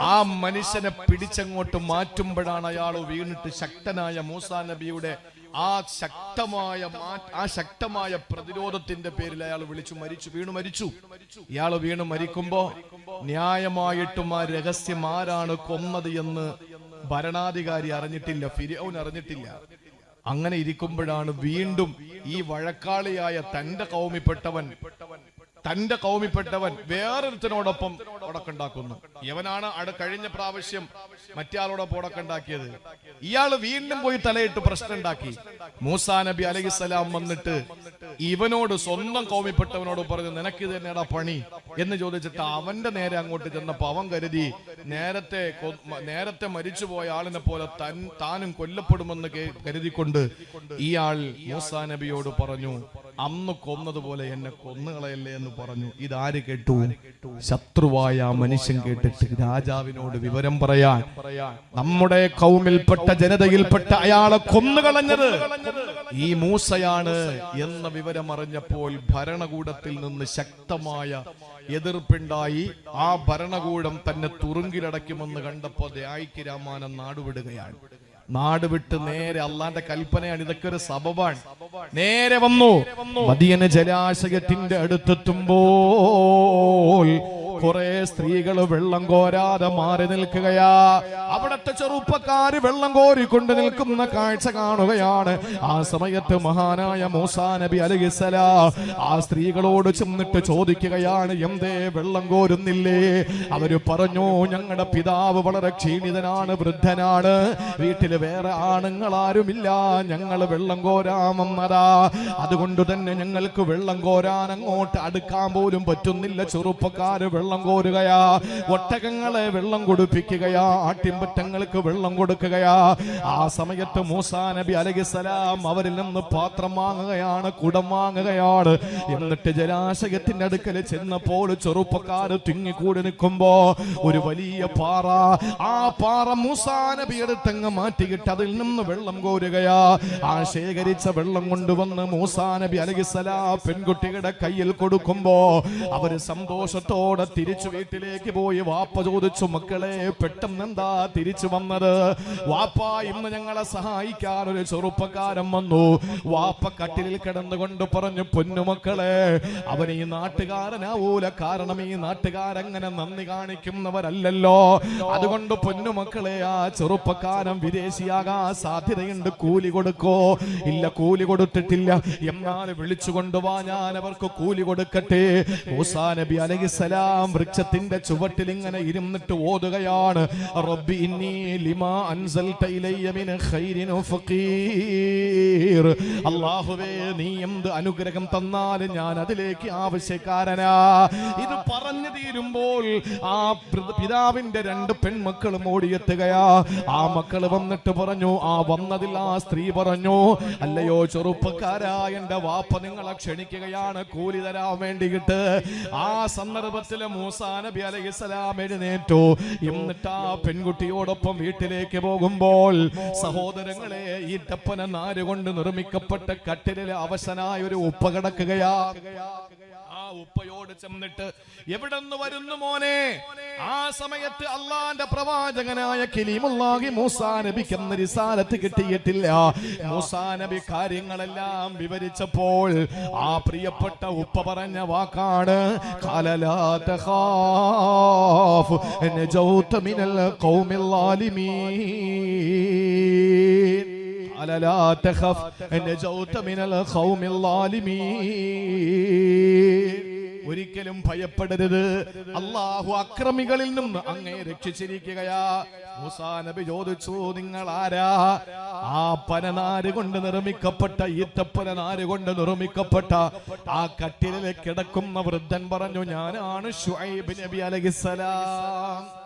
ആ മനുഷ്യനെ പിടിച്ചങ്ങോട്ട് മാറ്റുമ്പോഴാണ് അയാൾ വീണിട്ട് ശക്തനായ മൂസാ നബിയുടെ ആ ശക്തമായ ആ ശക്തമായ പ്രതിരോധത്തിന്റെ പേരിൽ അയാൾ വിളിച്ചു മരിച്ചു വീണു മരിച്ചു. ഇയാൾ വീണു മരിക്കുമ്പോ ന്യായമായിട്ടും ആ രഹസ്യം ആരാണ് കൊന്നത് എന്ന് ഭരണാധികാരി അറിഞ്ഞിട്ടില്ല ഫിരിയോൻ അറിഞ്ഞിട്ടില്ല. അങ്ങനെ ഇരിക്കുമ്പോഴാണ് വീണ്ടും ഈ വഴക്കാളിയായ തന്റെ കൗമിപ്പെട്ടവൻ തന്റെ കൗമിപ്പെട്ടവൻ വേറൊരുത്തനോടൊപ്പം ഉടക്കുണ്ടാക്കുന്നു ഇവനാണ് അട കഴിഞ്ഞ പ്രാവശ്യം മറ്റേയാളോടൊപ്പം ഉടക്കുണ്ടാക്കിയത് ഇയാൾ വീണ്ടും പോയി തലയിട്ട് പ്രശ്നം ഉണ്ടാക്കി മൂസാ നബി അലഹിസ്സലാം വന്നിട്ട് ഇവനോട് സ്വന്തം കൗമിപ്പെട്ടവനോട് പറഞ്ഞു നിനക്ക് തന്നെയാടാ പണി? എന്ന് ചോദിച്ചിട്ട് അവന്റെ നേരെ അങ്ങോട്ട് ചെന്നപ്പോ അവൻ കരുതി നേരത്തെ നേരത്തെ മരിച്ചുപോയ ആളിനെ പോലെ താനും കൊല്ലപ്പെടുമെന്ന് കരുതിക്കൊണ്ട് ഇയാൾ മൂസാ നബിയോട് പറഞ്ഞു അന്ന് കൊന്നതുപോലെ എന്നെ കൊന്നുകളയല്ലേ എന്ന് പറഞ്ഞു. ഇതാര് കേട്ടു? ശത്രുവായ ആ മനുഷ്യൻ കേട്ടിട്ട് രാജാവിനോട് വിവരം പറയാൻ. നമ്മുടെ കൗമിൽപ്പെട്ട ജനതയിൽപ്പെട്ട അയാളെ കൊന്നുകളഞ്ഞത്. ഈ മൂസയാണ് എന്ന വിവരം അറിഞ്ഞപ്പോൾ ഭരണകൂടത്തിൽ നിന്ന് ശക്തമായ എതിർപ്പുണ്ടായി. ആ ഭരണകൂടം തന്നെ തുറുങ്കിലടയ്ക്കുമെന്ന് കണ്ടപ്പോ ദയായിക്ക് രാമാനം നാടുവിടുകയാണ്. നാട് വിട്ട് നേരെ അള്ളാന്റെ കൽപ്പനയാണ് ഇതൊക്കെ ഒരു സബബാണ്. നേരെ വന്നു. മദിയന ജലാശയത്തിന്റെ അടുത്തെത്തുമ്പോൾ കുറെ സ്ത്രീകൾ വെള്ളം കോരാതെ മാറി നിൽക്കുകയാ. അവിടത്തെ ചെറുപ്പക്കാര് വെള്ളം കോരിക്കൊണ്ട് നിൽക്കുന്ന കാഴ്ച കാണുകയാണ്. ആ സമയത്ത് മഹാനായ മൂസാ നബി അലഹിസല ആ സ്ത്രീകളോട് ചെന്നിട്ട് ചോദിക്കുകയാണ് എന്തേ വെള്ളം കോരുന്നില്ലേ? അവർ പറഞ്ഞു ഞങ്ങളുടെ പിതാവ് വളരെ ക്ഷീണിതനാണ് വൃദ്ധനാണ്. വീട്ടിൽ വേറെ ആണുങ്ങൾ ആരുമില്ല ഞങ്ങൾ വെള്ളം കോരാമെന്നതാ. അതുകൊണ്ട് തന്നെ ഞങ്ങൾക്ക് വെള്ളം കോരാൻ അങ്ങോട്ട് അടുക്കാൻ പോലും പറ്റുന്നില്ല. ചെറുപ്പക്കാര് വെള്ളം കോരുകയാ. ഒട്ടകങ്ങളെ വെള്ളം കൊടുപ്പിക്കുകയാ. ആട്ടിൻപറ്റങ്ങൾക്ക് വെള്ളം കൊടുക്കുകയാ. ആ സമയത്ത് മൂസാ നബി അലഹിസലാം അവരിൽ നിന്ന് പാത്രം വാങ്ങുകയാണ് കുടം വാങ്ങുകയാണ്. എന്നിട്ട് ജലാശയത്തിന്റെ അടുക്കൽ ചെന്നപ്പോൾ ചെറുപ്പക്കാര് തിങ്ങിക്കൂടി നിൽക്കുമ്പോ ഒരു വലിയ പാറ. ആ പാറ മൂസാ നബി എടുത്തങ്ങ് മാറ്റിയിട്ട് അതിൽ നിന്ന് വെള്ളം കോരുകയാ. ആ ശേഖരിച്ച വെള്ളം കൊണ്ടുവന്ന് മൂസാ നബി അലഹിസലാ പെൺകുട്ടികളുടെ കയ്യിൽ കൊടുക്കുമ്പോ അവർ സന്തോഷത്തോടെ തിരിച്ചു വീട്ടിലേക്ക് പോയി വാപ്പ ചോദിച്ചു മക്കളെ പെട്ടെന്ന് എന്താ തിരിച്ചു വന്നത്? വാപ്പ ഇന്ന് ഞങ്ങളെ സഹായിക്കാൻ ഒരു ചെറുപ്പക്കാരൻ വന്നു. വാപ്പ കട്ടിലിൽ കിടന്നുകൊണ്ട് പറഞ്ഞു പൊന്നുമക്കളെ അവൻ ഈ നാട്ടുകാരനാവൂല. കാരണം ഈ നാട്ടുകാരങ്ങനെ നന്ദി കാണിക്കുന്നവരല്ലല്ലോ. അതുകൊണ്ട് പൊന്നുമക്കളെ ആ ചെറുപ്പക്കാരൻ വിദേശിയാകാൻ സാധ്യതയുണ്ട്. കൂലി കൊടുക്കോ? ഇല്ല കൂലി കൊടുത്തിട്ടില്ല. എന്നാൽ വിളിച്ചു കൊണ്ടുവാ ഞാൻ അവർക്ക് കൂലി കൊടുക്കട്ടെ. മൂസാ നബി അലഹിസലാം വൃക്ഷത്തിന്റെ ചുവട്ടിൽ ഇങ്ങനെ ഇരുന്നിട്ട് ഓതുകയാണ്. റബ്ബി ഇന്നി ലിമാ അൻസൽത ഖൈരിൻ അല്ലാഹുവേ നീ എന്ത് അനുഗ്രഹം തന്നാലും ഞാൻ അതിലേക്ക് ആവശ്യക്കാരനാ. ഇത് പറഞ്ഞു തീരുമ്പോൾ ആ പിതാവിന്റെ രണ്ട് പെൺമക്കളും ഓടിയെത്തുകയാ. ആ മക്കൾ വന്നിട്ട് പറഞ്ഞു ആ വന്നതിൽ ആ സ്ത്രീ പറഞ്ഞു അല്ലയോ ചെറുപ്പക്കാരാ എന്റെ വാപ്പ നിങ്ങളെ ക്ഷണിക്കുകയാണ് കൂലി തരാൻ വേണ്ടിയിട്ട്. ആ സന്ദർഭത്തിൽ മൂസാ നബി അലൈഹിസ്സലാം എഴുന്നേറ്റു. എന്നിട്ട് ആ പെൺകുട്ടിയോടൊപ്പം വീട്ടിലേക്ക് പോകുമ്പോൾ സഹോദരങ്ങളെ ഈ തപ്പന നാര് കൊണ്ട് നിർമ്മിക്കപ്പെട്ട കട്ടിലിൽ അവശനായ ഒരു ഉപ്പ കിടക്കുകയാ. ഉപ്പയോട് ചെന്നിട്ട് എവിടെ നിന്ന് വരുന്നു മോനെ? ആ സമയത്ത് അള്ളാന്റെ പ്രവാചകനായ കിലിമുല്ലാഹി മൂസാ നബിക്ക് എന്ന റിസാലത്ത് കിട്ടിയിട്ടില്ല. മൂസാ നബി കാര്യങ്ങളെല്ലാം വിവരിച്ചപ്പോൾ ആ പ്രിയപ്പെട്ട ഉപ്പ പറഞ്ഞ വാക്കാണ് "ഖാലലാ തഖാഫ് നജൗത മിനൽ ഖൗമിൽ قال لا تخف نجوت من القوم الظالمين ഒരിക്കലും ഭയപ്പെടരുത് അള്ളാഹു അക്രമികളിൽ നിന്ന് അങ്ങേ രക്ഷിച്ചിരിക്കുകയാ മൂസാ നബി ചോദിച്ചു നിങ്ങൾ ആരാ ആ പനനാര് കൊണ്ട് നിർമ്മിക്കപ്പെട്ട ഈത്തപ്പന നാര് കൊണ്ട് നിർമ്മിക്കപ്പെട്ട ആ കട്ടിലിൽ കിടക്കുന്ന വൃദ്ധൻ പറഞ്ഞു ഞാനാണ് ഷുഐബ് നബി അലഹിസലാം